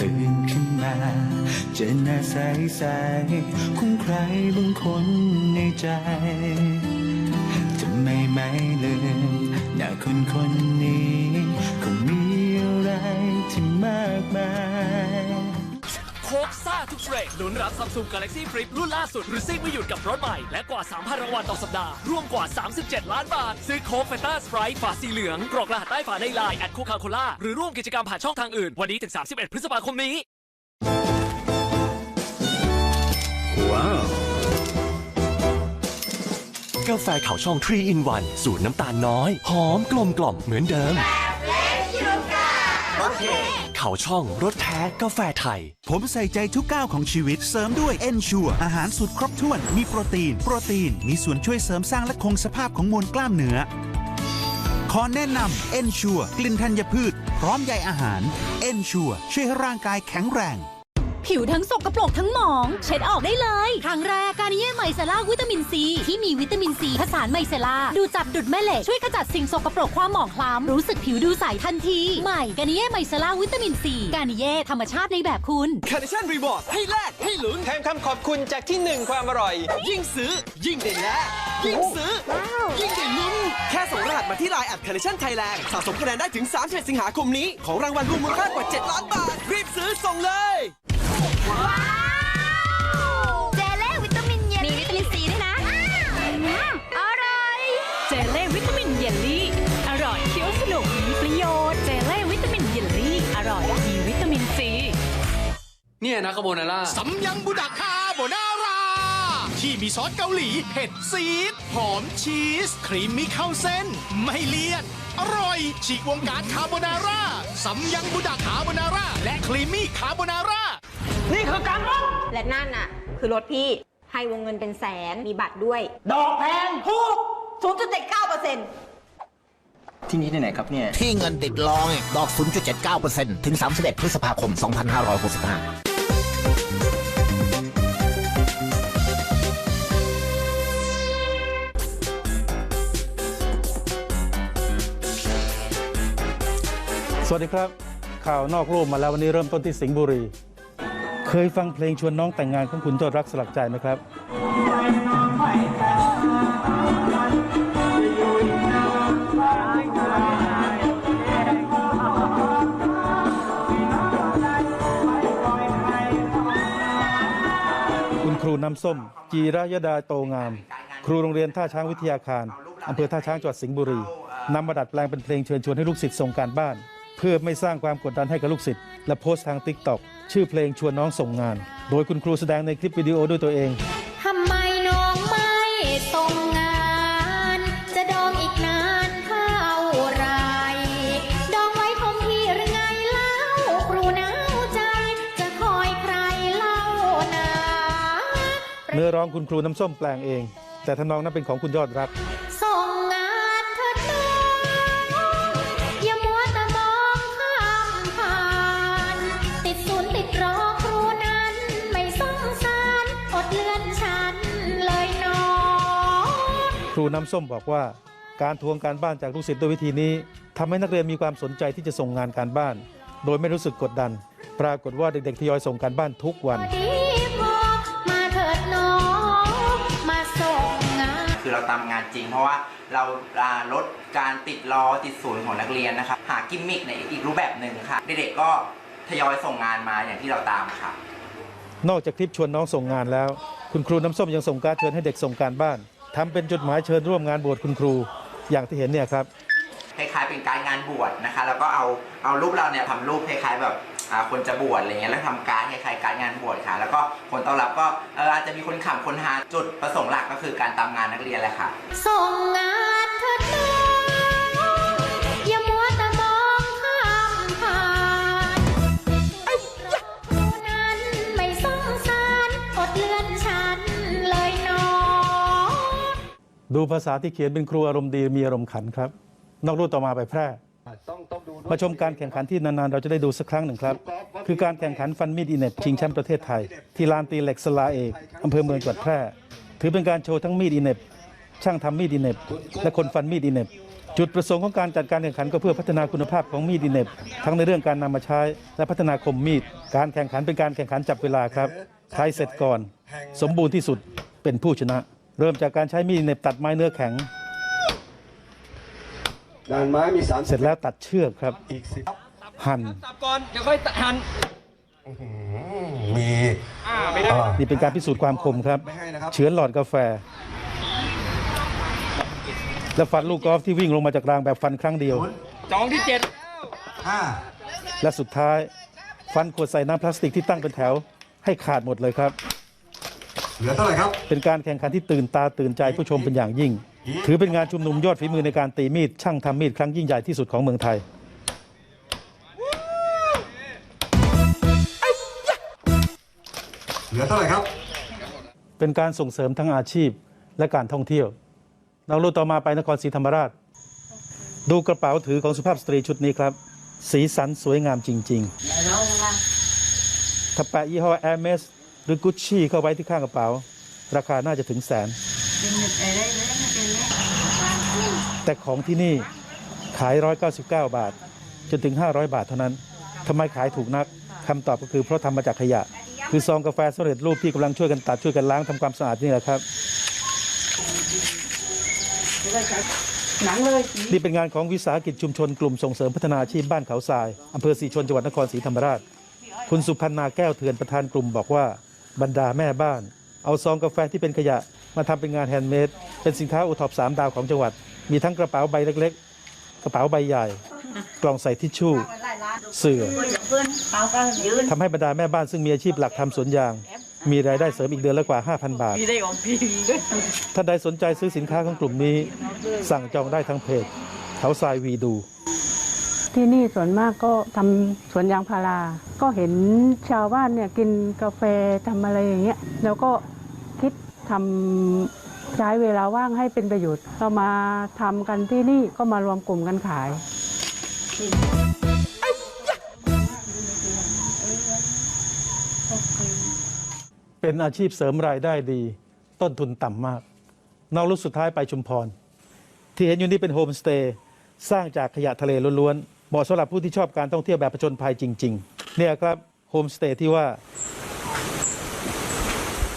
ตื่นขึ้นมา เจอหน้าใสๆของใครบางคนในใจจะไม่ไม่ลืมหน้าคนคนนี้ โคกซ่าทุกเทรดลุ้นรับซัมซุงกาแล็กซี่ฟลิปรุ่นล่าสุดหรือซิ่งไม่หยุดกับรถใหม่ และกว่า 3,000 รางวัลต่อสัปดาห์รวมกว่า 37 ล้านบาท ซื้อโค้กแฟนตาสไปร์ฝาสีเหลืองกรอกรหัสใต้ฝาในไลน์แอดโคคาโคล่าหรือร่วมกิจกรรมผ่านช่องทางอื่น วันนี้ถึง 31 พฤษภาคมนี้กาแฟขาวช่อง 3 in 1 สูตรน้ำตาลน้อย หอมกลมกล่อมเหมือนเดิม เขาช่องรสแท้กาแฟไทย ผมใส่ใจทุกก้าวของชีวิตเสริมด้วยเอนชัวอาหารสูตรครบถ้วน มีโปรตีน โปรตีน มีส่วนช่วยเสริมสร้างและคงสภาพของมวลกล้ามเนื้อ ขอแนะนำเอนชัวกลิ่นธัญพืช พร้อมใยอาหารเอนชัวช่วยให้ร่างกายแข็งแรง ผิวทั้งสกปรกทั้งหมอง เช็ดออกได้เลย ครั้งแรกการนิเย่ไมเซล่าวิตามินซี ที่มีวิตามินซีผสานไมเซล่าดูจับดุดแม่เหล็ก ช่วยขจัดสิ่งสกปรกความหมองคล้ำรู้สึกผิวดูใสทันทีใหม่การนิเย่ไมเซล่าวิตามินซีการนิเย่ธรรมชาติในแบบคุณคาร์เนชั่นรีวอร์ดให้แลกให้ลุ้นแถมคำขอบคุณจากที่หนึ่งความอร่อย ยิ่งซื้อ ยิ่งได้แลกยิ่งซื้อ ยิ่งได้ลุ้นแค่ส่งรหัสมาที่ไลน์แอดคาร์เนชั่นไทยแลนด์สะสมคะแนนได้ถึง3 1สิงหาคมนี้ของรางวัลรวมมูลค่ากว่า 7 ล้านบาทรีบซื้อส่งเลย เจเล่วิตามินเย็นมีวิตามินซีด้วยนะอร่อยเจเล่วิตามินเยลลี่ อร่อยเคี้ยวสนุกมีประโยชน์เจเล่วิตามินเยลลี่ อร่อยมีวิตามินซี เนี่ยนะคาโบนาร่า สำยังบุดาคาโบนารา ที่มีซอสเกาหลีเผ็ดซีด หอมชีส ครีมมี่เข้าเส้น ไม่เลี่ยน อร่อย ฉีกวงการคาโบนาร่าสำยังบุดาคาโบนาร่าและครีมมี่คาโบนาร่า และนั่นน่ะ คือรถพี่ ให้วงเงินเป็นแสน มีบัตรด้วย ดอกแพงถูก0.79เปอร์เซ็นต์ที่นี่ที่ไหนครับเนี่ย ที่เงินติดลองดอก 0.79%ถึง 31 พฤษภาคม 2565สวัสดีครับ ข่าวนอกรูปมาแล้ววันนี้เริ่มต้นที่สิงห์บุรี เคยฟังเพลงชวนน้องแต่งงานของคุณยอดรักสลักใจไหมครับ คุณครูน้ำส้ม จีรยดาโตงาม ครูโรงเรียนท่าช้างวิทยาคารอำเภอท่าช้างจังหวัดสิงห์บุรีนำมาดัดแปลงเป็นเพลงเชิญชวนให้ลูกศิษย์ส่งการบ้าน เพื่อไม่สร้างความกดดันให้กับลูกศิษย์และโพสต์ทางติ๊กต็อก ชื่อเพลงชวนน้องส่งงาน โดยคุณครูแสดงในคลิปวิดีโอด้วยตัวเองทำไมน้องไม่ส่งงาน จะดองอีกนานเท่าไร ดองไว้คงที่หรือไงเล่าครูหนาวใจ จะคอยใครเล่านาเนื้อร้องคุณครูน้ำส้มแปลงเอง แต่ทำนองนั้นเป็นของคุณยอดรัก รูน้ำส้มบอกว่า การทวงการบ้านจากลูกศิษย์ด้วยวิธีนี้ทำให้นักเรียนมีความสนใจที่จะส่งงานการบ้าน โดยไม่รู้สึกกดดัน ปรากฏว่าเด็กๆทยอยส่งการบ้านทุกวันดีพอมาเถิดน้องมาส่งงานคือเราตามงานจริงเพราะว่าเราอ่าลดการติดล้อติดศูนย์ของนักเรียนนะครับหากิมมิคในอีกรูปแบบหนึ่งค่ะ เด็กๆก็ทยอยส่งงานมาอย่างที่เราตามค่ะ นอกจากคลิปชวนน้องส่งงานแล้ว คุณครูน้ำส้มยังส่งการดเชิญให้เด็กส่งการบ้าน ทำเป็นจดหมายเชิญร่วมงานบวชคุณครูอย่างที่เห็นเนี่ยครับคล้ายๆเป็นการงานบวชนะคะ แล้วก็เอาเอารูปเราเนี่ยทำรูปคล้ายๆแบบอ่าคนจะบวชอะไรเงี้ยแล้วทำการดคล้ายๆการงานบวชค่ะ แล้วก็ผลตอบรับก็เอออาจจะมีคนขำคนฮาจุดประสงค์หลักก็คือการตามงานนักเรียนแหละค่ะส่งงาน ดูภาษาที่เขียนเป็นครูอารมณ์ดีมีอารมณ์ขันครับ นอกรูปต่อมาไปแพร่มาชมการแข่งขันที่นานๆ เราจะได้ดูสักครั้งหนึ่งครับ คือการแข่งขันฟันมีดอินเน็ตชิงแชมป์ประเทศไทย ที่ลานตีเหล็กสลาเอกอำเภอเมืองจังหวัดแพร่ ถือเป็นการโชว์ทั้งมีดอินเน็ตช่างทำมีดอินเน็ตและคนฟันมีดอินเน็ตจุดประสงค์ของการจัดการแข่งขันก็เพื่อพัฒนาคุณภาพของมีดอินเน็บทั้งในเรื่องการนำมาใช้ และพัฒนาคมมีด การแข่งขันเป็นการแข่งขันจับเวลาครับใครเสร็จก่อน สมบูรณ์ที่สุดเป็นผู้ชนะ เริ่มจากการใช้มีดอินเน็บตัดไม้เนื้อแข็งด่านไม้มีสามเสร็จแล้วตัดเชือกครับ อีกสิบหั่นตับก่อนเดี๋ยวค่อยหันมีไม่ได้อ่านี่เป็นการพิสูจน์ความคมครับ ไม่ให้นะครับเฉือนหลอดกาแฟ และฟันลูกกอล์ฟที่วิ่งลงมาจากรางแบบฟันครั้งเดียว จองที่เจ็ดห้าและสุดท้าย ฟันขวดใส่น้ำพลาสติกที่ตั้งเป็นแถว ให้ขาดหมดเลยครับ เหลือเท่าไหร่ครับ เป็นการแข่งขันที่ตื่นตาตื่นใจผู้ชมเป็นอย่างยิ่ง ถือเป็นงานชุมนุมยอดฝีมือในการตีมีดช่างทำมีดครั้งยิ่งใหญ่ที่สุดของเมืองไทย เหลือเท่าไหร่ครับ เป็นการส่งเสริมทั้งอาชีพและการท่องเที่ยวเราลู่ต่อมาไปนครศรีธรรมราช ดูกระเป๋าถือของสุภาพสตรีชุดนี้ครับ สีสันสวยงามจริง ๆ ถ้าแปะยี่ห้อ Hermes หรือ Gucci เข้าไว้ที่ข้างกระเป๋า ราคาน่าจะถึงแสน แต่ของที่นี่ขาย 199 บาท จนถึง 500 บาทเท่านั้นทำไมขายถูกนักคำตอบก็คือเพราะทำมาจากขยะ คือซองกาแฟสำเร็จรูปที่กำลังช่วยกันตัดช่วยกันล้างทำความสะอาดนี่แหละครับ นี่เป็นงานของวิสาหกิจชุมชนกลุ่มส่งเสริมพัฒนาอาชีพบ้านเขาทรายอำเภอสีชนจังหวัดนครศรีธรรมราช คุณสุพันนาแก้วเถือนประธานกลุ่มบอกว่า บรรดาแม่บ้าน เอาซองกาแฟที่เป็นขยะมาทำเป็นงานแฮนด์เมดเป็นสินค้าโอท็อปสามดาวของจังหวัด มีทั้งกระเป๋าใบเล็ก ๆ กระเป๋าใบใหญ่ กล่องใส่ทิชชู่ เสื่อทำให้บรรดาแม่บ้านซึ่งมีอาชีพหลักทำสวนยาง มีรายได้เสริมอีกเดือนละกว่า 5,000 บาทพี่ได้ของพี่ด้วยท่านใดสนใจซื้อสินค้าของกลุ่มนี้ สั่งจองได้ทางเพจเขาทรายวีดู ที่นี่ส่วนมากก็ทำสวนยางพารา ก็เห็นชาวบ้านเนี่ยกินกาแฟทำอะไรอย่างเงี้ยแล้วก็คิดทำใช้เวลาว่างให้เป็นประโยชน์เรามาทำกันที่นี่ก็มารวมกลุ่มกันขายเป็นอาชีพเสริมรายได้ดี ต้นทุนต่ำมากนอกรุดสุดท้ายไปชุมพร ที่เห็นอยู่นี่เป็นโฮมสเตย์ สร้างจากขยะทะเลล้วนๆ เหมาะสำหรับผู้ที่ชอบการท่องเที่ยวแบบผจญภัยจริง ๆ เนี่ยครับโฮมสเตย์ที่ว่า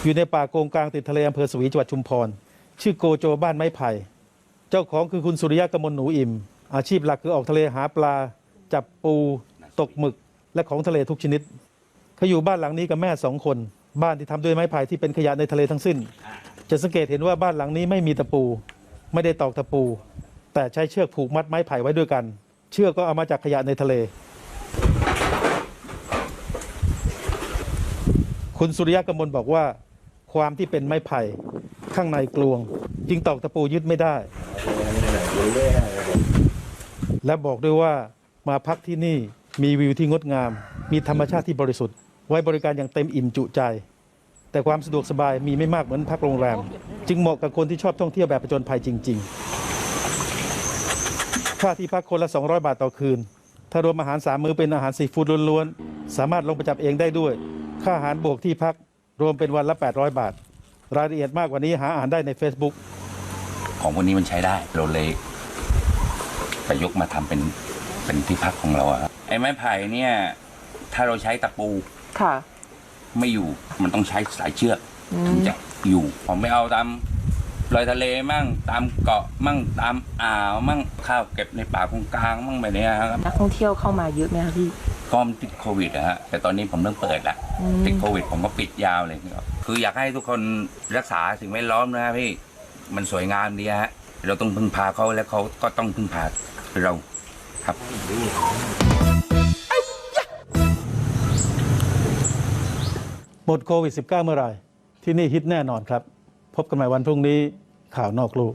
อยู่ในป่าโกงกลางติดทะเลอำเภอสวีจังหวัดชุมพร ชื่อโกโจบ้านไม้ไผ่ เจ้าของคือคุณสุริยะกมลหนูอิ่ม อาชีพหลักคือออกทะเลหาปลา จับปู ตกหมึก และของทะเลทุกชนิดเขาอยู่บ้านหลังนี้กับแม่สองคน บ้านที่ทำด้วยไม้ไผ่ที่เป็นขยะในทะเลทั้งสิ้น จะสังเกตเห็นว่าบ้านหลังนี้ไม่มีตะปู ไม่ได้ตอกตะปู แต่ใช้เชือกผูกมัดไม้ไผ่ไว้ด้วยกัน เชือกก็เอามาจากขยะในทะเล คุณสุริยะกมลบอกว่า ความที่เป็นไม้ไผ่ข้างในกลวง จึงตอกตะปูยึดไม่ได้ และบอกด้วยว่ามาพักที่นี่มีวิวที่งดงาม มีธรรมชาติที่บริสุทธิ์ ไว้บริการอย่างเต็มอิ่มจุใจ แต่ความสะดวกสบายมีไม่มากเหมือนพักโรงแรม จึงเหมาะกับคนที่ชอบท่องเที่ยวแบบผจญภัยจริง ๆ ค่าที่พักคนละ 200 บาทต่อคืน ถ้ารวมอาหารสามมื้อเป็นอาหารซีฟู้ดล้วนๆ สามารถลงไปจับเองได้ด้วย ค่าอาหารบวกที่พักรวมเป็นวันละ 800 บาท รายละเอียดมากกว่านี้หาอ่านได้ใน Facebook ของพวกนี้มันใช้ได้เราเลยประยุกต์มาทำเป็นเป็นที่พักของเราอะครับไอ้ไม้ไผ่เนี่ย ถ้าเราใช้ตะปูค่ะ ไม่อยู่มันต้องใช้สายเชือกถึงจะอยู่ผมไม่เอาตาม ลอยทะเลมั่งตามเกาะมั่งตามอ่าวมั่งข้าวเก็บในป่าคงกลางมั่งแบบเนี้ยครับนักท่องเที่ยวเข้ามาเยอะไหมคะพี่ก็มันติดโควิดนะฮะแต่ตอนนี้ผมเริ่มเปิดละติดโควิด ผมก็ปิดยาวเลยครับคืออยากให้ทุกคนรักษาสิ่งแวดล้อมนะฮะพี่มันสวยงามดีฮะเราต้องพึ่งพาเขาและเขาก็ต้องพึ่งพาเราครับหมดโควิด -19 เมื่อไหร่ ที่นี่ฮิตแน่นอนครับ พบกันใหม่วันพรุ่งนี้ ข่าวนอกลูก